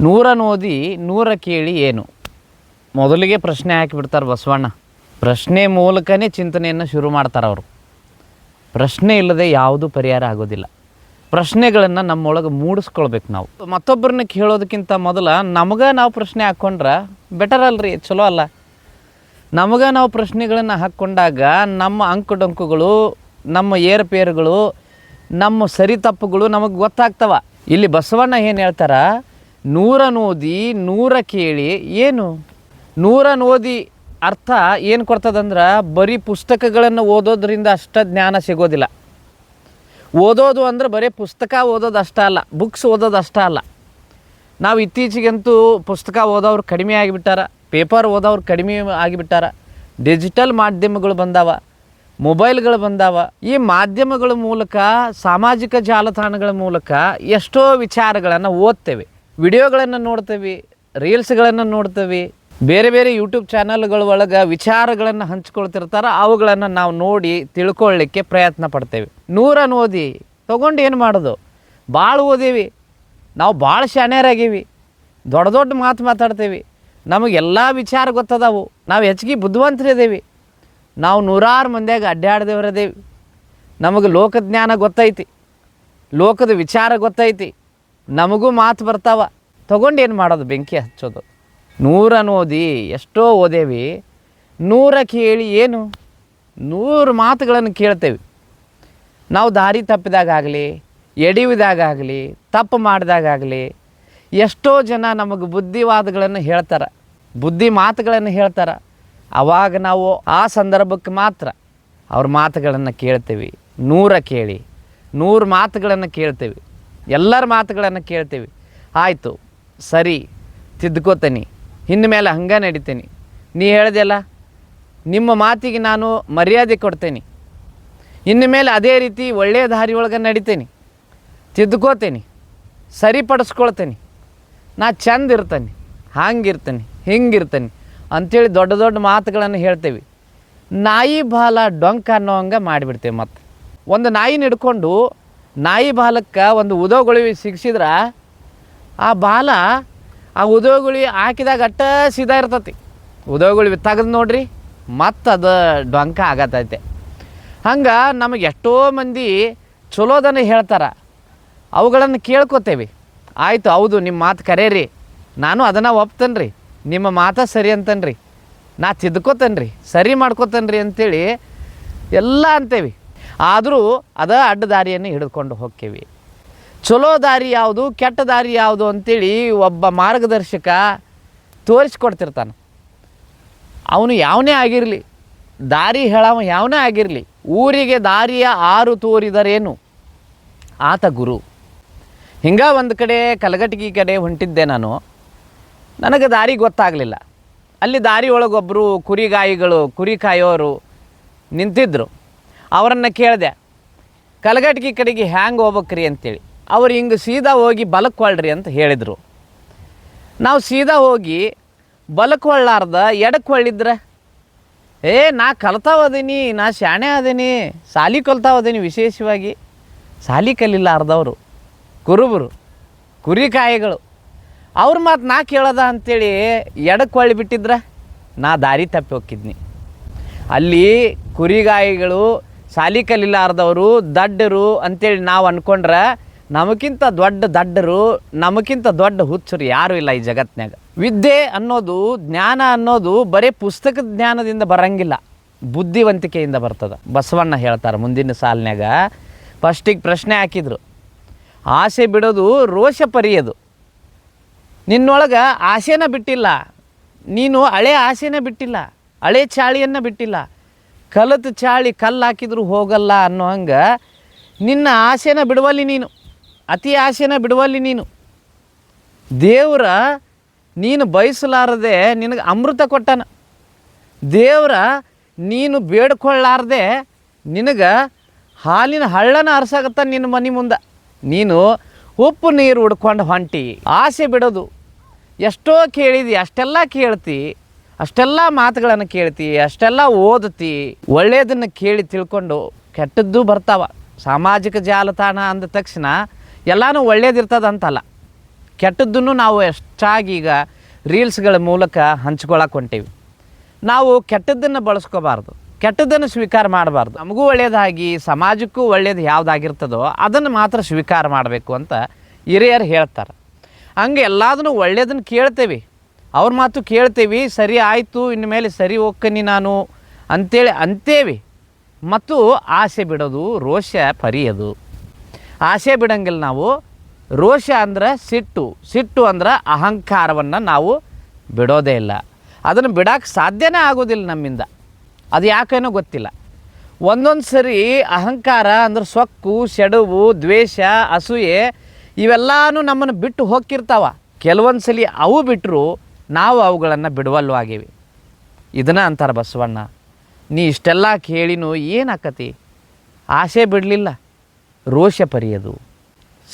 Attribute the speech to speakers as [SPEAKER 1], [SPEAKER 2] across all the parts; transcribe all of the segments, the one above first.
[SPEAKER 1] ನೂರನ್ನು ಓದಿ ನೂರ ಕೇಳಿ ಏನು? ಮೊದಲಿಗೆ ಪ್ರಶ್ನೆ ಹಾಕಿಬಿಡ್ತಾರೆ ಬಸವಣ್ಣ. ಪ್ರಶ್ನೆ ಮೂಲಕನೇ ಚಿಂತನೆಯನ್ನು ಶುರು ಮಾಡ್ತಾರೆ ಅವರು. ಪ್ರಶ್ನೆ ಇಲ್ಲದೆ ಯಾವುದೂ ಪರಿಹಾರ ಆಗೋದಿಲ್ಲ. ಪ್ರಶ್ನೆಗಳನ್ನು ನಮ್ಮೊಳಗೆ ಮೂಡಿಸ್ಕೊಳ್ಬೇಕು ನಾವು. ಮತ್ತೊಬ್ಬರನ್ನ ಕೇಳೋದಕ್ಕಿಂತ ಮೊದಲ ನಮಗೆ ನಾವು ಪ್ರಶ್ನೆ ಹಾಕ್ಕೊಂಡ್ರೆ ಬೆಟರ್ ಅಲ್ರಿ, ಚಲೋ ಅಲ್ಲ. ನಮಗೆ ನಾವು ಪ್ರಶ್ನೆಗಳನ್ನು ಹಾಕ್ಕೊಂಡಾಗ ನಮ್ಮ ಅಂಕುಡೊಂಕುಗಳು, ನಮ್ಮ ಏರುಪೇರುಗಳು, ನಮ್ಮ ಸರಿ ತಪ್ಪುಗಳು ನಮಗೆ ಗೊತ್ತಾಗ್ತವ. ಇಲ್ಲಿ ಬಸವಣ್ಣ ಏನು ಹೇಳ್ತಾರ? ನೂರ ಓದಿ ನೂರ ಕೇಳಿ, ಏನು? ನೂರ ಓದಿ ಅರ್ಥ ಏನು ಕೊಡ್ತದಂದ್ರೆ ಬರೀ ಪುಸ್ತಕಗಳನ್ನು ಓದೋದ್ರಿಂದ ಅಷ್ಟ ಜ್ಞಾನ ಸಿಗೋದಿಲ್ಲ. ಓದೋದು ಅಂದ್ರೆ ಬರೀ ಪುಸ್ತಕ ಓದೋದು ಅಷ್ಟ ಅಲ್ಲ, ಬುಕ್ಸ್ ಓದೋದು ಅಷ್ಟ ಅಲ್ಲ. ನಾವು ಇತ್ತೀಚೆಗಂತೂ ಪುಸ್ತಕ ಓದೋರು ಕಡಿಮೆ ಆಗಿಬಿಟ್ಟಾರ, ಪೇಪರ್ ಓದೋರು ಕಡಿಮೆ ಆಗಿಬಿಟ್ಟಾರ, ಡಿಜಿಟಲ್ ಮಾಧ್ಯಮಗಳು ಬಂದಾವ, ಮೊಬೈಲ್ಗಳು ಬಂದಾವ, ಈ ಮಾಧ್ಯಮಗಳ ಮೂಲಕ, ಸಾಮಾಜಿಕ ಜಾಲತಾಣಗಳ ಮೂಲಕ ಎಷ್ಟೋ ವಿಚಾರಗಳನ್ನು ಓದ್ತೇವೆ. ವಿಡಿಯೋಗಳನ್ನು ನೋಡ್ತೀವಿ, ರೀಲ್ಸ್ಗಳನ್ನು ನೋಡ್ತೀವಿ, ಬೇರೆ ಬೇರೆ ಯೂಟ್ಯೂಬ್ ಚಾನಲ್ಗಳ ಒಳಗೆ ವಿಚಾರಗಳನ್ನು ಹಂಚ್ಕೊಳ್ತಿರ್ತಾರೆ, ಅವುಗಳನ್ನು ನಾವು ನೋಡಿ ತಿಳ್ಕೊಳ್ಳಿಕ್ಕೆ ಪ್ರಯತ್ನ ಪಡ್ತೇವೆ. ನೂರನ್ನು ಓದಿ, ತೊಗೊಂಡು ಏನು ಮಾಡೋದು? ಭಾಳ ಓದೀವಿ. ನಾವು ಭಾಳ ಶಾಣ್ಯರಾಗೀವಿ. ದೊಡ್ಡ ದೊಡ್ಡ ಮಾತು ಮಾತಾಡ್ತೀವಿ. ನಮಗೆಲ್ಲ ವಿಚಾರ ಗೊತ್ತದವು. ನಾವು ಹೆಚ್ಚಿಗೆ ಬುದ್ಧಿವಂತರಿದ್ದೀವಿ ನಾವು ನೂರಾರು ಮಂದಿಯಾಗ ಅಡ್ಡಾಡ್ದೇವ್ರದೇವಿ ನಮಗೆ ಲೋಕಜ್ಞಾನ ಗೊತ್ತೈತಿ. ಲೋಕದ ವಿಚಾರ ಗೊತ್ತೈತಿ. ನಮಗೂ ಮಾತು ಬರ್ತಾವ. ಏನು ಮಾಡೋದು? ಬೆಂಕಿ ಹಚ್ಚೋದು. ನೂರನ್ನು ಓದಿ ಎಷ್ಟೋ ಓದೇವಿ. ನೂರ ಕೇಳಿ ಏನು? ನೂರು ಮಾತುಗಳನ್ನು ಕೇಳ್ತೇವೆ. ನಾವು ದಾರಿ ತಪ್ಪಿದಾಗಲಿ ಎಡಿವಿದಾಗಲಿ ತಪ್ಪು ಮಾಡಿದಾಗಲಿ ಎಷ್ಟೋ ಜನ ನಮಗೆ ಬುದ್ಧಿವಾದಗಳನ್ನು ಹೇಳ್ತಾರೆ. ಬುದ್ಧಿ ಮಾತುಗಳನ್ನು ಹೇಳ್ತಾರೆ. ಆವಾಗ ನಾವು ಆ ಸಂದರ್ಭಕ್ಕೆ ಮಾತ್ರ ಅವ್ರ ಮಾತುಗಳನ್ನು ಕೇಳ್ತೇವೆ. ನೂರ ಕೇಳಿ ನೂರು ಮಾತುಗಳನ್ನು ಕೇಳ್ತೇವೆ. ಎಲ್ಲರ ಮಾತುಗಳನ್ನು ಕೇಳ್ತೀವಿ. ಆಯಿತು, ಸರಿ, ತಿದ್ಕೋತೀನಿ. ಇನ್ನು ಮೇಲೆ ಹಂಗೆ ನಡಿತೀನಿ. ನೀ ಹೇಳ್ದೆಲ್ಲ, ನಿಮ್ಮ ಮಾತಿಗೆ ನಾನು ಮರ್ಯಾದೆ ಕೊಡ್ತೇನೆ. ಇನ್ನು ಮೇಲೆ ಅದೇ ರೀತಿ ಒಳ್ಳೆಯ ದಾರಿ ಒಳಗೆ ನಡಿತೇನೆ. ತಿದ್ಕೋತೇನೆ, ಸರಿಪಡಿಸ್ಕೊಳ್ತೇನೆ. ನಾ ಚಂದ ಇರ್ತೇನೆ, ಹಂಗಿರ್ತೇನೆ, ಹಿಂಗಿರ್ತೇನೆ ಅಂಥೇಳಿ ದೊಡ್ಡ ದೊಡ್ಡ ಮಾತುಗಳನ್ನು ಹೇಳ್ತೇವೆ. ನಾಯಿ ಬಾಲ ಡೊಂಕ ಅನ್ನೋ ಹಂಗೆ ಮಾಡಿಬಿಡ್ತೇವೆ ಮತ್ತು. ಒಂದು ನಾಯಿನ ಹಿಡ್ಕೊಂಡು ನಾಯಿ ಬಾಲಕ್ಕೆ ಒಂದು ಉದೋಗುಳಿ ಸಿಗಿಸಿದ್ರೆ, ಆ ಬಾಲ ಆ ಉದೋಗುಳಿ ಹಾಕಿದಾಗ ಅಟ್ಟ ಸೀದಾ ಇರ್ತತಿ. ಉದೋಗುಳಿ ತೆಗೆದು ನೋಡ್ರಿ ಮತ್ತು ಅದು ಡೊಂಕ ಆಗತೈತೆ. ಹಂಗೆ ನಮಗೆ ಎಷ್ಟೋ ಮಂದಿ ಚಲೋದನ್ನು ಹೇಳ್ತಾರೆ. ಅವುಗಳನ್ನು ಕೇಳ್ಕೊತೇವೆ. ಆಯಿತು, ಹೌದು ನಿಮ್ಮ ಮಾತು ಕರೇರಿ. ನಾನು ಅದನ್ನು ಒಪ್ತೇನೆ ರೀ ನಿಮ್ಮ ಮಾತ ಸರಿ ಅಂತನ್ರಿ. ನಾ ತಿದ್ಕೋತೇನೆ ರೀ ಸರಿ ಮಾಡ್ಕೋತೇನೆ ರೀ ಅಂತೇಳಿ ಎಲ್ಲ ಅಂತೇವಿ. ಆದರೂ ಅದ ಅಡ್ಡ ದಾರಿಯನ್ನು ಹಿಡಿದುಕೊಂಡು ಹೋಗ್ತೀವಿ ಚಲೋ ದಾರಿ ಯಾವುದು, ಕೆಟ್ಟ ದಾರಿ ಯಾವುದು ಅಂತೇಳಿ ಒಬ್ಬ ಮಾರ್ಗದರ್ಶಕ ತೋರಿಸ್ಕೊಡ್ತಿರ್ತಾನೆ. ಅವನು ಯಾವನೇ ಆಗಿರಲಿ, ದಾರಿ ಹೇಳವ ಯಾವನೇ ಆಗಿರಲಿ, ಊರಿಗೆ ದಾರಿಯ ಆರು ತೋರಿದರೇನು? ಆತ ಗುರು. ಹಿಂಗೆ ಒಂದು ಕಡೆ ಕಲಗಟಗಿ ಕಡೆ ಹೊಂಟಿದ್ದೆ ನಾನು. ನನಗೆ ದಾರಿ ಗೊತ್ತಾಗಲಿಲ್ಲ. ಅಲ್ಲಿ ದಾರಿ ಒಳಗೊಬ್ಬರು ಕುರಿಗಾಯಿಗಳು, ಕುರಿ ಕಾಯೋರು ನಿಂತಿದ್ದರು ಅವರನ್ನು ಕೇಳಿದೆ ಕಲಗಟ್ಗೆ ಕಡೆಗೆ ಹ್ಯಾಂಗೆ ಹೋಗ್ಬೇಕ್ರಿ ಅಂತೇಳಿ. ಅವ್ರು ಹಿಂಗೆ ಸೀದಾ ಹೋಗಿ ಬಲಕ್ಕೆ ಹೊಳ್ರಿ ಅಂತ ಹೇಳಿದರು. ನಾವು ಸೀದಾ ಹೋಗಿ ಬಲಕ್ಕೆ ಹೊಳ್ಳಾರ್ದ ಎಡಕ್ಕೆ ಹೊಳ್ಳಿದ್ರೆ? ಏ, ನಾ ಕಲ್ತಾ ಅದೀನಿ ನಾ ಶಾಣೆ ಅದೀನಿ, ಸಾಲಿ ಕಲ್ತಾ ಹೋದೀನಿ ವಿಶೇಷವಾಗಿ. ಸಾಲಿ ಕಲಿಲಾರ್ದವರು, ಕುರುಬರು ಕುರಿಕಾಯಿಗಳು ಅವ್ರ ಮಾತು ನಾ ಕೇಳೋದ ಅಂತೇಳಿ ಎಡಕ್ಕೆ ಹೊಳ್ಳಿ ಬಿಟ್ಟಿದ್ರೆ? ನಾ ದಾರಿ ತಪ್ಪಿ ಹೋಗಿದ್ನಿ ಅಲ್ಲಿ ಕುರಿಗಾಯಿಗಳು ಸಾಲಿ ಕಲಿಲಾರ್ದವರು ದಡ್ಡರು ಅಂತೇಳಿ ನಾವು ಅನ್ಕೊಂಡ್ರೆ ನಮಗಿಂತ ದೊಡ್ಡ ದಡ್ಡರು ನಮಗಿಂತ ದೊಡ್ಡ ಹುಚ್ಚರು ಯಾರೂ ಇಲ್ಲ ಈ ಜಗತ್ತಿನಾಗ ವಿದ್ಯೆ ಅನ್ನೋದು, ಜ್ಞಾನ ಅನ್ನೋದು ಬರೀ ಪುಸ್ತಕದ ಜ್ಞಾನದಿಂದ ಬರಂಗಿಲ್ಲ. ಬುದ್ಧಿವಂತಿಕೆಯಿಂದ ಬರ್ತದೆ. ಬಸವಣ್ಣ ಹೇಳ್ತಾರೆ ಮುಂದಿನ ಸಾಲಿನಾಗ ಫಸ್ಟಿಗೆ ಪ್ರಶ್ನೆ ಹಾಕಿದ್ರು. ಆಸೆ ಬಿಡೋದು ರೋಷ ಪರಿಯೋದು. ನಿನ್ನೊಳಗೆ ಆಸೆನ ಬಿಟ್ಟಿಲ್ಲ. ನೀನು ಹಳೆ ಆಸೆನ ಬಿಟ್ಟಿಲ್ಲ. ಹಳೆ ಚಾಳಿಯನ್ನು ಬಿಟ್ಟಿಲ್ಲ. ಕಲತ ಚಾಳಿ ಕಲ್ಲು ಹಾಕಿದ್ರು ಹೋಗಲ್ಲ ಅನ್ನೋ ಹಂಗೆ ನಿನ್ನ ಆಸೆನ ಬಿಡುವಲ್ಲಿ ನೀನು, ಅತಿ ಆಸೆನ ಬಿಡುವಲ್ಲಿ ನೀನು. ದೇವ್ರ ನೀನು ಬಯಸಲಾರದೆ ನಿನಗೆ ಅಮೃತ ಕೊಟ್ಟನ. ದೇವ್ರ ನೀನು ಬೇಡ್ಕೊಳ್ಳಾರ್ದೆ ನಿನಗೆ ಹಾಲಿನ ಹಳ್ಳನ ಅರ್ಸಾಗತ್ತ ನಿನ್ನ ಮನೆ ಮುಂದೆ. ನೀನು ಉಪ್ಪು ನೀರು ಉಡ್ಕೊಂಡು ಹೊಂಟಿ, ಆಸೆ ಬಿಡೋದು. ಎಷ್ಟೋ ಕೇಳಿದಿ, ಅಷ್ಟೆಲ್ಲ ಕೇಳ್ತಿ. ಅಷ್ಟೆಲ್ಲ ಮಾತುಗಳನ್ನು ಕೇಳ್ತಿ, ಅಷ್ಟೆಲ್ಲ ಓದ್ತಿ ಒಳ್ಳೆಯದನ್ನು ಕೇಳಿ ತಿಳ್ಕೊಂಡು ಕೆಟ್ಟದ್ದು ಬರ್ತಾವ. ಸಾಮಾಜಿಕ ಜಾಲತಾಣ ಅಂದ ತಕ್ಷಣ ಎಲ್ಲನೂ ಒಳ್ಳೇದಿರ್ತದಂತಲ್ಲ. ಕೆಟ್ಟದ್ದನ್ನು ನಾವು ಎಷ್ಟಾಗಿ ಈಗ ರೀಲ್ಸ್ಗಳ ಮೂಲಕ ಹಂಚ್ಕೊಳಕ್ಕೆ ಹೊಂಟೇವಿ ನಾವು ಕೆಟ್ಟದ್ದನ್ನು ಬಳಸ್ಕೋಬಾರ್ದು, ಕೆಟ್ಟದ್ದನ್ನು ಸ್ವೀಕಾರ ಮಾಡಬಾರ್ದು. ನಮಗೂ ಒಳ್ಳೆಯದಾಗಿ ಸಮಾಜಕ್ಕೂ ಒಳ್ಳೆಯದು ಯಾವುದಾಗಿರ್ತದೋ ಅದನ್ನು ಮಾತ್ರ ಸ್ವೀಕಾರ ಮಾಡಬೇಕು ಅಂತ ಹಿರಿಯರು ಹೇಳ್ತಾರೆ. ಹಂಗೆ ಎಲ್ಲದನ್ನು ಒಳ್ಳೆಯದನ್ನು ಕೇಳ್ತೇವೆ. ಅವ್ರ ಮಾತು ಕೇಳ್ತೇವೆ, ಸರಿ ಆಯಿತು ಇನ್ನು ಮೇಲೆ ಸರಿ ಹೋಗ್ಕನಿ ನಾನು ಅಂತೇಳಿ ಅಂತೇವಿ. ಮತ್ತು ಆಸೆ ಬಿಡೋದು, ರೋಷ ಪರಿಯದು. ಆಸೆ ಬಿಡಂಗಿಲ್ಲ ನಾವು. ರೋಷ ಅಂದ್ರೆ ಸಿಟ್ಟು ಸಿಟ್ಟು ಅಂದ್ರೆ ಅಹಂಕಾರವನ್ನು ನಾವು ಬಿಡೋದೇ ಇಲ್ಲ. ಅದನ್ನು ಬಿಡೋಕ್ಕೆ ಸಾಧ್ಯನೇ ಆಗೋದಿಲ್ಲ ನಮ್ಮಿಂದ. ಅದು ಯಾಕೇನೋ ಗೊತ್ತಿಲ್ಲ. ಒಂದೊಂದು ಸರಿ ಅಹಂಕಾರ ಅಂದ್ರೆ ಸೊಕ್ಕು, ಸೆಡವು, ದ್ವೇಷ, ಅಸೂಯೆ, ಇವೆಲ್ಲನೂ ನಮ್ಮನ್ನು ಬಿಟ್ಟು ಹೋಗ್ತಿರ್ತಾವ. ಕೆಲವೊಂದು ಸಲ ಅವು ಬಿಟ್ಟರು ನಾವು ಅವುಗಳನ್ನು ಬಿಡುವಲ್ಲೂ ಆಗೇವಿ. ಇದನ್ನ ಅಂತಾರೆ ಬಸವಣ್ಣ. ನೀ ಇಷ್ಟೆಲ್ಲ ಕೇಳಿನೂ ಏನಾಕತಿ? ಆಸೆ ಬಿಡಲಿಲ್ಲ. ರೋಷ ಪರಿಯದು.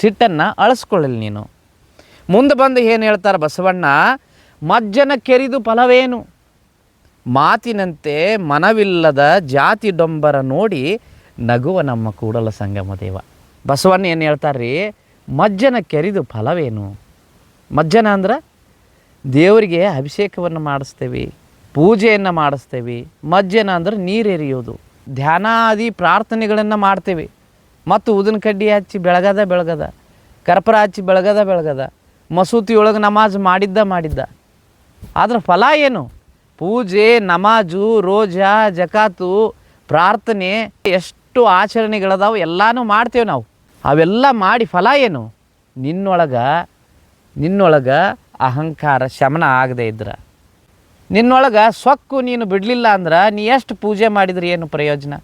[SPEAKER 1] ಸಿಟ್ಟನ್ನು ಅಳಿಸ್ಕೊಳ್ಳಲಿ ನೀನು. ಮುಂದೆ ಬಂದು ಏನು ಹೇಳ್ತಾರೆ ಬಸವಣ್ಣ? ಮಜ್ಜನ ಕೆರಿದು ಫಲವೇನು? ಮಾತಿನಂತೆ ಮನವಿಲ್ಲದ ಜಾತಿ ಡೊಂಬರ ನೋಡಿ ನಗುವ ನಮ್ಮ ಕೂಡಲ ಸಂಗಮ ದೇವ. ಬಸವಣ್ಣ ಏನು ಹೇಳ್ತಾರ್ರಿ? ಮಜ್ಜನ ಕೆರಿದು ಫಲವೇನು? ಮಜ್ಜನ ಅಂದ್ರೆ ದೇವರಿಗೆ ಅಭಿಷೇಕವನ್ನು ಮಾಡಿಸ್ತೇವೆ, ಪೂಜೆಯನ್ನು ಮಾಡಿಸ್ತೇವೆ, ಮಜ್ಜನ ಅಂದ್ರೆ ನೀರು ಎರಿಯೋದು, ಧ್ಯಾನಾದಿ ಪ್ರಾರ್ಥನೆಗಳನ್ನು ಮಾಡ್ತೇವೆ. ಮತ್ತು ಉದಿನ ಕಡ್ಡಿ ಹಚ್ಚಿ ಬೆಳಗದ ಬೆಳಗದ, ಕರ್ಪರ ಹಚ್ಚಿ ಬೆಳಗದ ಬೆಳಗದ, ಮಸೂತಿಯೊಳಗೆ ನಮಾಜ್ ಮಾಡಿದ್ದ ಮಾಡಿದ್ದ. ಆದ್ರೆ ಫಲ ಏನು? ಪೂಜೆ, ನಮಾಜು, ರೋಜಾ, ಜಕಾತು, ಪ್ರಾರ್ಥನೆ ಎಷ್ಟು ಆಚರಣೆಗಳದಾವು ಎಲ್ಲನೂ ಮಾಡ್ತೇವೆ ನಾವು. ಅವೆಲ್ಲ ಮಾಡಿ ಫಲ ಏನು? ನಿನ್ನೊಳಗೆ ನಿನ್ನೊಳಗೆ ಅಹಂಕಾರ ಶಮನ ಆಗದೆ ಇದ್ರೆ. ನಿನ್ನೊಳಗೆ ಸೊಕ್ಕು ನೀನು ಬಿಡಲಿಲ್ಲ ಅಂದ್ರೆ ನೀ ಎಷ್ಟು ಪೂಜೆ ಮಾಡಿದ್ರೆ ಏನು ಪ್ರಯೋಜನ?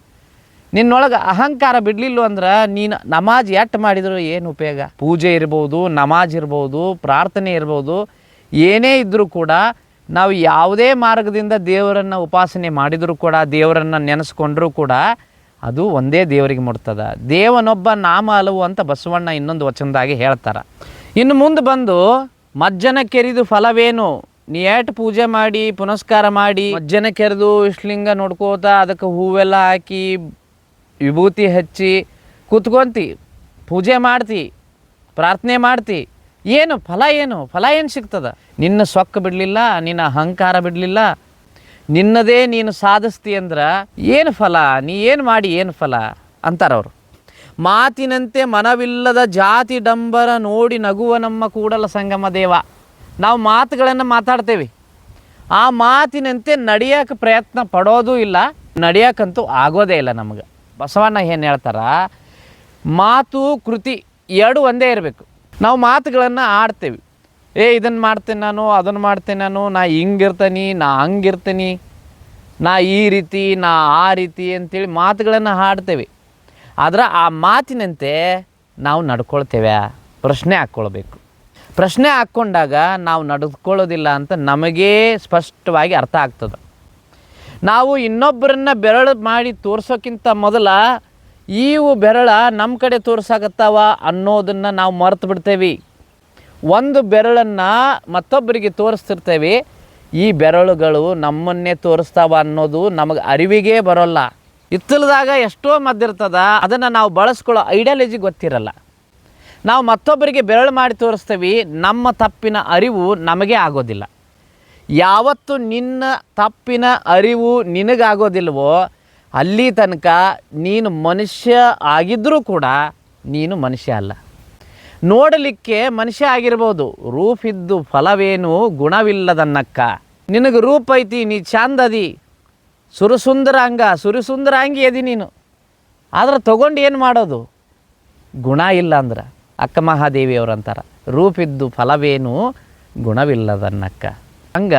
[SPEAKER 1] ನಿನ್ನೊಳಗೆ ಅಹಂಕಾರ ಬಿಡಲಿಲ್ಲ ಅಂದ್ರೆ ನೀನು ನಮಾಜ್ ಎಷ್ಟು ಮಾಡಿದ್ರು ಏನು ಉಪಯೋಗ? ಪೂಜೆ ಇರ್ಬೋದು, ನಮಾಜ್ ಇರ್ಬೋದು, ಪ್ರಾರ್ಥನೆ ಇರ್ಬೋದು, ಏನೇ ಇದ್ದರೂ ಕೂಡ ನಾವು ಯಾವುದೇ ಮಾರ್ಗದಿಂದ ದೇವರನ್ನು ಉಪಾಸನೆ ಮಾಡಿದರೂ ಕೂಡ, ದೇವರನ್ನು ನೆನೆಸ್ಕೊಂಡ್ರೂ ಕೂಡ ಅದು ಒಂದೇ ದೇವರಿಗೆ ಮುಟ್ತದ. ದೇವನೊಬ್ಬ ನಾಮ ಅಲವು ಅಂತ ಬಸವಣ್ಣ ಇನ್ನೊಂದು ವಚನದಾಗಿ ಹೇಳ್ತಾರೆ. ಇನ್ನು ಮುಂದೆ ಬಂದು ಮಜ್ಜನ ಕೆರಿದು ಫಲವೇನು? ನೀ ಏಟ್ ಪೂಜೆ ಮಾಡಿ, ಪುನಸ್ಕಾರ ಮಾಡಿ, ಮಜ್ಜನ ಕೆರೆದು ಇಷ್ಟಲಿಂಗ ನೋಡ್ಕೋತ, ಅದಕ್ಕೆ ಹೂವೆಲ್ಲ ಹಾಕಿ, ವಿಭೂತಿ ಹಚ್ಚಿ ಕೂತ್ಕೊಂತಿ, ಪೂಜೆ ಮಾಡ್ತಿ, ಪ್ರಾರ್ಥನೆ ಮಾಡ್ತಿ. ಏನು, ಫಲ ಏನು? ಫಲ ಏನು ಸಿಗ್ತದ? ನಿನ್ನ ಸೊಕ್ಕ ಬಿಡಲಿಲ್ಲ, ನಿನ್ನ ಅಹಂಕಾರ ಬಿಡಲಿಲ್ಲ. ನಿನ್ನದೇ ನೀನು ಸಾಧಿಸ್ತಿ ಅಂದ್ರೆ ಏನು ಫಲ? ನೀ ಏನು ಮಾಡಿ ಏನು ಫಲ? ಅಂತಾರವರು. ಮಾತಿನಂತೆ ಮನವಿಲ್ಲದ ಜಾತಿ ಡಂಬರ ನೋಡಿ ನಗುವ ನಮ್ಮ ಕೂಡಲ ಸಂಗಮ ದೇವ. ನಾವು ಮಾತುಗಳನ್ನು ಮಾತಾಡ್ತೇವೆ. ಆ ಮಾತಿನಂತೆ ನಡೆಯೋಕೆ ಪ್ರಯತ್ನ ಪಡೋದು ಇಲ್ಲ ನಡೆಯೋಕ್ಕಂತೂ ಆಗೋದೇ ಇಲ್ಲ ನಮಗೆ. ಬಸವಣ್ಣ ಏನು ಹೇಳ್ತಾರ, ಮಾತು, ಕೃತಿ ಎರಡು ಒಂದೇ ಇರಬೇಕು. ನಾವು ಮಾತುಗಳನ್ನು ಆಡ್ತೇವೆ. ಏ ಇದನ್ನು ಮಾಡ್ತೇನೆ ನಾನು ಅದನ್ನು ಮಾಡ್ತೇನೆ ನಾನು, ನಾ ಹಿಂಗಿರ್ತೀನಿ, ನಾ ಹಂಗಿರ್ತೀನಿ, ನಾ ಈ ರೀತಿ, ನಾ ಆ ರೀತಿ ಅಂತೇಳಿ ಮಾತುಗಳನ್ನು ಹಾಡ್ತೇವೆ. ಆದ್ರೆ ಆ ಮಾತಿನಂತೆ ನಾವು ನಡ್ಕೊಳ್ತೇವೆ. ಪ್ರಶ್ನೆ ಹಾಕ್ಕೊಳ್ಬೇಕು. ಪ್ರಶ್ನೆ ಹಾಕ್ಕೊಂಡಾಗ ನಾವು ನಡೆದುಕೊಳ್ಳೋದಿಲ್ಲ ಅಂತ ನಮಗೇ ಸ್ಪಷ್ಟವಾಗಿ ಅರ್ಥ ಆಗ್ತದೆ. ನಾವು ಇನ್ನೊಬ್ಬರನ್ನ ಬೆರಳು ಮಾಡಿ ತೋರಿಸೋಕ್ಕಿಂತ ಮೊದಲ ಇವು ಬೆರಳ ನಮ್ಮ ಕಡೆ ತೋರ್ಸಾಕತ್ತಾವ ಅನ್ನೋದನ್ನು ನಾವು ಮರೆತು ಬಿಡ್ತೇವೆ. ಒಂದು ಬೆರಳನ್ನು ಮತ್ತೊಬ್ಬರಿಗೆ ತೋರಿಸ್ತಿರ್ತೇವೆ. ಈ ಬೆರಳುಗಳು ನಮ್ಮನ್ನೇ ತೋರಿಸ್ತಾವ ಅನ್ನೋದು ನಮಗೆ ಅರಿವಿಗೇ ಬರೋಲ್ಲ. ಹಿತ್ತಲದಾಗ ಎಷ್ಟೋ ಮದ್ದಿರ್ತದ ಅದನ್ನು ನಾವು ಬಳಸ್ಕೊಳ್ಳೋ ಐಡಿಯಾಲಜಿ ಗೊತ್ತಿರಲ್ಲ. ನಾವು ಮತ್ತೊಬ್ಬರಿಗೆ ಬೆರಳು ಮಾಡಿ ತೋರಿಸ್ತೀವಿ, ನಮ್ಮ ತಪ್ಪಿನ ಅರಿವು ನಮಗೆ ಆಗೋದಿಲ್ಲ. ಯಾವತ್ತು ನಿನ್ನ ತಪ್ಪಿನ ಅರಿವು ನಿನಗಾಗೋದಿಲ್ವೋ, ಅಲ್ಲಿ ತನಕ ನೀನು ಮನುಷ್ಯ ಆಗಿದ್ದರೂ ಕೂಡ ನೀನು ಮನುಷ್ಯ ಅಲ್ಲ. ನೋಡಲಿಕ್ಕೆ ಮನುಷ್ಯ ಆಗಿರ್ಬೋದು, ರೂಪಿದ್ದು ಫಲವೇನು ಗುಣವಿಲ್ಲದನ್ನಕ್ಕ ನಿನಗೆ ರೂಪ ಐತಿ ನೀ ಚಂದದಿ ಸುರಸುಂದರಾಂಗ, ಸುರಸುಂದರಾಂಗಿ ಅದಿ ನೀನು. ಆದ್ರೆ ತಗೊಂಡು ಏನು ಮಾಡೋದು? ಗುಣ ಇಲ್ಲ ಅಂದ್ರೆ. ಅಕ್ಕ ಮಹಾದೇವಿ ಅವ್ರು ಅಂತಾರೆ ರೂಪಿದ್ದು ಫಲವೇನು? ಗುಣವಿಲ್ಲದನ್ನಕ್ಕ. ಹಂಗ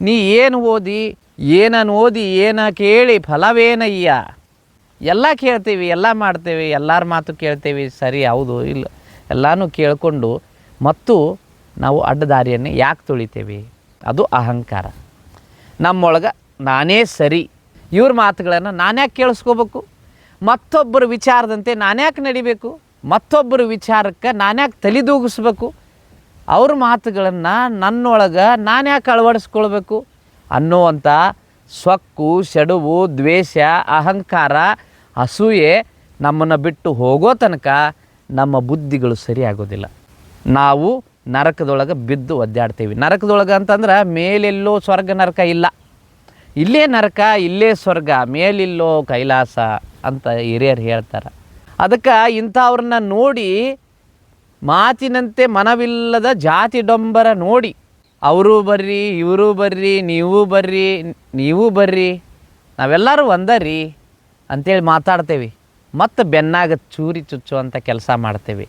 [SPEAKER 1] ನೀ ಏನು ಓದಿ ಏನನ್ನು ಓದಿ, ಏನ ಕೇಳಿ ಫಲವೇನಯ್ಯ? ಎಲ್ಲ ಕೇಳ್ತೀವಿ, ಎಲ್ಲ ಮಾಡ್ತೇವೆ, ಎಲ್ಲರ ಮಾತು ಕೇಳ್ತೇವೆ, ಸರಿ, ಹೌದು, ಇಲ್ಲ. ಎಲ್ಲನೂ ಕೇಳಿಕೊಂಡು ಮತ್ತು ನಾವು ಅಡ್ಡದಾರಿಯನ್ನು ಯಾಕೆ ತುಳಿತೇವೆ? ಅದು ಅಹಂಕಾರ. ನಮ್ಮೊಳಗೆ ನಾನೇ ಸರಿ. ಇವ್ರ ಮಾತುಗಳನ್ನು ನಾನ್ಯಾಕೆ ಕೇಳಿಸ್ಕೋಬೇಕು? ಮತ್ತೊಬ್ಬರ ವಿಚಾರದಂತೆ ನಾನ್ಯಾಕೆ ನಡಿಬೇಕು? ಮತ್ತೊಬ್ಬರ ವಿಚಾರಕ್ಕೆ ನಾನ್ಯಾಕೆ ತಲೆದೂಗಿಸ್ಬೇಕು ಅವ್ರ ಮಾತುಗಳನ್ನು ನನ್ನೊಳಗೆ ನಾನು ಯಾಕೆ ಅಳವಡಿಸ್ಕೊಳ್ಬೇಕು? ಅನ್ನುವಂಥ ಸೊಕ್ಕು ಸೆಡುವು ದ್ವೇಷ, ಅಹಂಕಾರ, ಅಸೂಯೆ ನಮ್ಮನ್ನು ಬಿಟ್ಟು ಹೋಗೋ ತನಕ ನಮ್ಮ ಬುದ್ಧಿಗಳು ಸರಿಯಾಗೋದಿಲ್ಲ ನಾವು ನರಕದೊಳಗೆ ಬಿದ್ದು ಒದ್ದಾಡ್ತೀವಿ. ನರಕದೊಳಗೆ ಅಂತಂದ್ರೆ ಮೇಲೆಲ್ಲೋ ಸ್ವರ್ಗ ನರಕ ಇಲ್ಲ. ಇಲ್ಲೇ ನರಕ, ಇಲ್ಲೇ ಸ್ವರ್ಗ, ಮೇಲಿಲ್ಲೋ ಕೈಲಾಸ ಅಂತ ಹಿರಿಯರು ಹೇಳ್ತಾರೆ. ಅದಕ್ಕೆ ಇಂಥವ್ರನ್ನ ನೋಡಿ ಮಾತಿನಂತೆ ಮನವಿಲ್ಲದ ಜಾತಿ ಡೊಂಬರ ನೋಡಿ. ಅವರು ಬರ್ರಿ, ಇವರು ಬರ್ರಿ, ನೀವು ಬರ್ರಿ ನೀವು ಬರ್ರಿ, ನಾವೆಲ್ಲರೂ ಒಂದರಿ ಅಂತೇಳಿ ಮಾತಾಡ್ತೇವೆ. ಮತ್ತು ಬೆನ್ನಾಗ ಚೂರಿ ಚುಚ್ಚುವಂಥ ಕೆಲಸ ಮಾಡ್ತೇವೆ.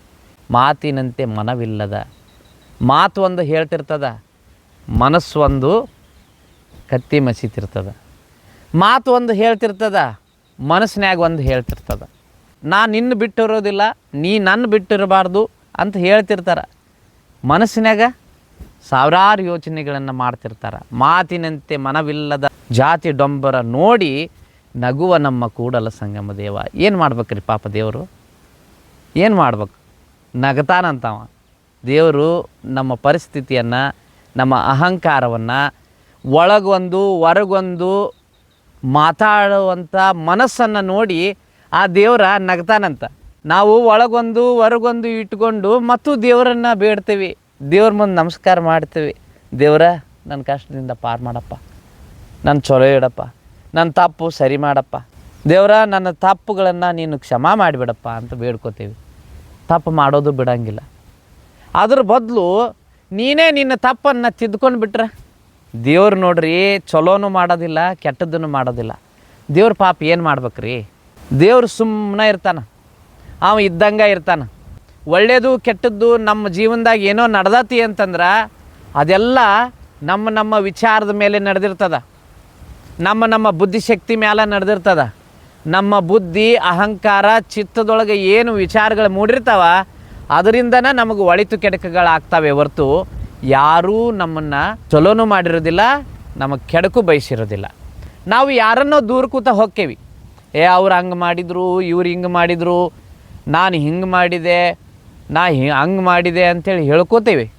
[SPEAKER 1] ಮಾತಿನಂತೆ ಮನವಿಲ್ಲದ ಮಾತು ಒಂದು ಹೇಳ್ತಿರ್ತದ, ಮನಸ್ಸು ಒಂದು ಕತ್ತಿ ಮಸೀತಿರ್ತದೆ. ಮಾತು ಒಂದು ಹೇಳ್ತಿರ್ತದ ಮನಸ್ಸಿನಾಗ ಒಂದು ಹೇಳ್ತಿರ್ತದ. ನಾ ನಿನ್ನ ಬಿಟ್ಟಿರೋದಿಲ್ಲ, ನೀ ನನ್ನ ಬಿಟ್ಟಿರಬಾರ್ದು ಅಂತ ಹೇಳ್ತಿರ್ತಾರೆ. ಮನಸ್ಸಿನಾಗ ಸಾವಿರಾರು ಯೋಚನೆಗಳನ್ನು ಮಾಡ್ತಿರ್ತಾರೆ. ಮಾತಿನಂತೆ ಮನವಿಲ್ಲದ ಜಾತಿ ಡೊಂಬರ ನೋಡಿ ನಗುವ ನಮ್ಮ ಕೂಡಲ ಸಂಗಮ ದೇವ. ಏನು ಮಾಡ್ಬೇಕ್ರಿ ಪಾಪ ದೇವರು? ಏನು ಮಾಡ್ಬೇಕು? ನಗತಾನಂತವ. ದೇವರು ನಮ್ಮ ಪರಿಸ್ಥಿತಿಯನ್ನು, ನಮ್ಮ ಅಹಂಕಾರವನ್ನು ಒಳಗೊಂದು, ಹೊರಗೊಂದು ಮಾತಾಡುವಂಥ ಮನಸ್ಸನ್ನು ನೋಡಿ ಆ ದೇವರ ನಗ್ತಾನಂತ. ನಾವು ಒಳಗೊಂದು, ಹೊರಗೊಂದು ಇಟ್ಕೊಂಡು ಮತ್ತು ದೇವರನ್ನು ಬೇಡ್ತೀವಿ. ದೇವ್ರ ಮುಂದೆ ನಮಸ್ಕಾರ ಮಾಡ್ತೀವಿ. ದೇವರ ನನ್ನ ಕಷ್ಟದಿಂದ ಪಾರು ಮಾಡಪ್ಪ. ನನ್ನ ಚಲೋ ಇಡಪ್ಪ. ನನ್ನ ತಪ್ಪು ಸರಿ ಮಾಡಪ್ಪ. ದೇವರ, ನನ್ನ ತಪ್ಪುಗಳನ್ನು ನೀನು ಕ್ಷಮಾ ಮಾಡಿಬಿಡಪ್ಪ ಅಂತ ಬೇಡ್ಕೋತೀವಿ. ತಪ್ಪು ಮಾಡೋದು ಬಿಡೋಂಗಿಲ್ಲ. ಅದ್ರ ಬದಲು ನೀನೇ ನಿನ್ನ ತಪ್ಪನ್ನು ತಿದ್ಕೊಂಡು ಬಿಟ್ರೆ ದೇವ್ರು ನೋಡ್ರಿ ಚಲೋನು ಮಾಡೋದಿಲ್ಲ, ಕೆಟ್ಟದ್ದನ್ನು ಮಾಡೋದಿಲ್ಲ. ದೇವ್ರ ಪಾಪ ಏನು ಮಾಡ್ಬೇಕ್ರಿ? ದೇವ್ರು ಸುಮ್ಮನೆ ಇರ್ತಾನೆ. ಅವ ಇದ್ದಂಗೆ ಇರ್ತಾನೆ. ಒಳ್ಳೆಯದು ಕೆಟ್ಟದ್ದು ನಮ್ಮ ಜೀವನದಾಗ ಏನೋ ನಡ್ದತಿ ಅಂತಂದ್ರೆ, ಅದೆಲ್ಲ ನಮ್ಮ ನಮ್ಮ ವಿಚಾರದ ಮೇಲೆ ನಡೆದಿರ್ತದ. ನಮ್ಮ ನಮ್ಮ ಬುದ್ಧಿಶಕ್ತಿ ಮೇಲೆ ನಡೆದಿರ್ತದ. ನಮ್ಮ ಬುದ್ಧಿ, ಅಹಂಕಾರ, ಚಿತ್ತದೊಳಗೆ ಏನು ವಿಚಾರಗಳು ಮೂಡಿರ್ತಾವ, ಅದರಿಂದನೇ ನಮಗೆ ಒಳಿತು ಕೆಡಕಗಳಾಗ್ತವೆ ಹೊರ್ತು ಯಾರೂ ನಮ್ಮನ್ನು ಚಲೋನು ಮಾಡಿರೋದಿಲ್ಲ, ನಮಗೆ ಕೆಡಕು ಬಯಸಿರೋದಿಲ್ಲ. ನಾವು ಯಾರನ್ನೋ ದೂರ ಕೂತ ಹೋಕ್ಕೇವಿ. ಏ, ಅವ್ರು ಹಂಗೆ ಮಾಡಿದರು, ಇವ್ರು ಹಿಂಗೆ ಮಾಡಿದರು, ನಾನು ಹಿಂಗೆ ಮಾಡಿದೆ, ನಾ ಹಿ, ಹಂಗೆ ಮಾಡಿದೆ ಅಂಥೇಳಿ ಹೇಳ್ಕೋತೇವೆ.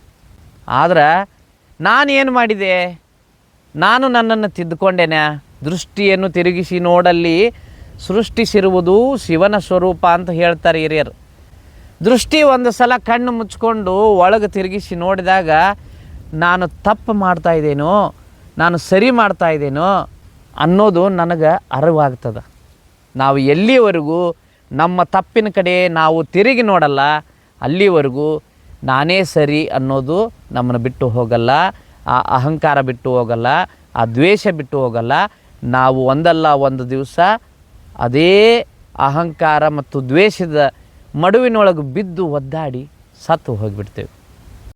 [SPEAKER 1] ಆದ್ರೆ ನಾನು ಏನು ಮಾಡಿದೆ? ನಾನು ನನ್ನನ್ನು ತಿದ್ದುಕೊಂಡೇನೆ ದೃಷ್ಟಿಯನ್ನು ತಿರುಗಿಸಿ ನೋಡಲ್ಲಿ ಸೃಷ್ಟಿಸಿರುವುದು ಶಿವನ ಸ್ವರೂಪ ಅಂತ ಹೇಳ್ತಾರೆ ಹಿರಿಯರು. ದೃಷ್ಟಿ ಒಂದು ಸಲ ಕಣ್ಣು ಮುಚ್ಕೊಂಡು ಒಳಗೆ ತಿರುಗಿಸಿ ನೋಡಿದಾಗ, ನಾನು ತಪ್ಪು ಮಾಡ್ತಾ ಇದ್ದೇನೋ ನಾನು ಸರಿ ಮಾಡ್ತಾ ಇದ್ದೇನೋ ಅನ್ನೋದು ನನಗೆ ಅರಿವಾಗ್ತದೆ. ನಾವು ಎಲ್ಲಿವರೆಗೂ ನಮ್ಮ ತಪ್ಪಿನ ಕಡೆ ನಾವು ತಿರುಗಿ ನೋಡಲ್ಲ, ಅಲ್ಲಿವರೆಗೂ ನಾನೇ ಸರಿ ಅನ್ನೋದು ನಮ್ಮನ್ನು ಬಿಟ್ಟು ಹೋಗಲ್ಲ, ಆ ಅಹಂಕಾರ ಬಿಟ್ಟು ಹೋಗಲ್ಲ, ಆ ದ್ವೇಷ ಬಿಟ್ಟು ಹೋಗಲ್ಲ. ನಾವು ಒಂದಲ್ಲ ಒಂದು ದಿವಸ ಅದೇ ಅಹಂಕಾರ ಮತ್ತು ದ್ವೇಷದ ಮಡುವಿನೊಳಗೆ ಬಿದ್ದು ಒದ್ದಾಡಿ ಸತ್ತು ಹೋಗಿಬಿಡ್ತೇವೆ.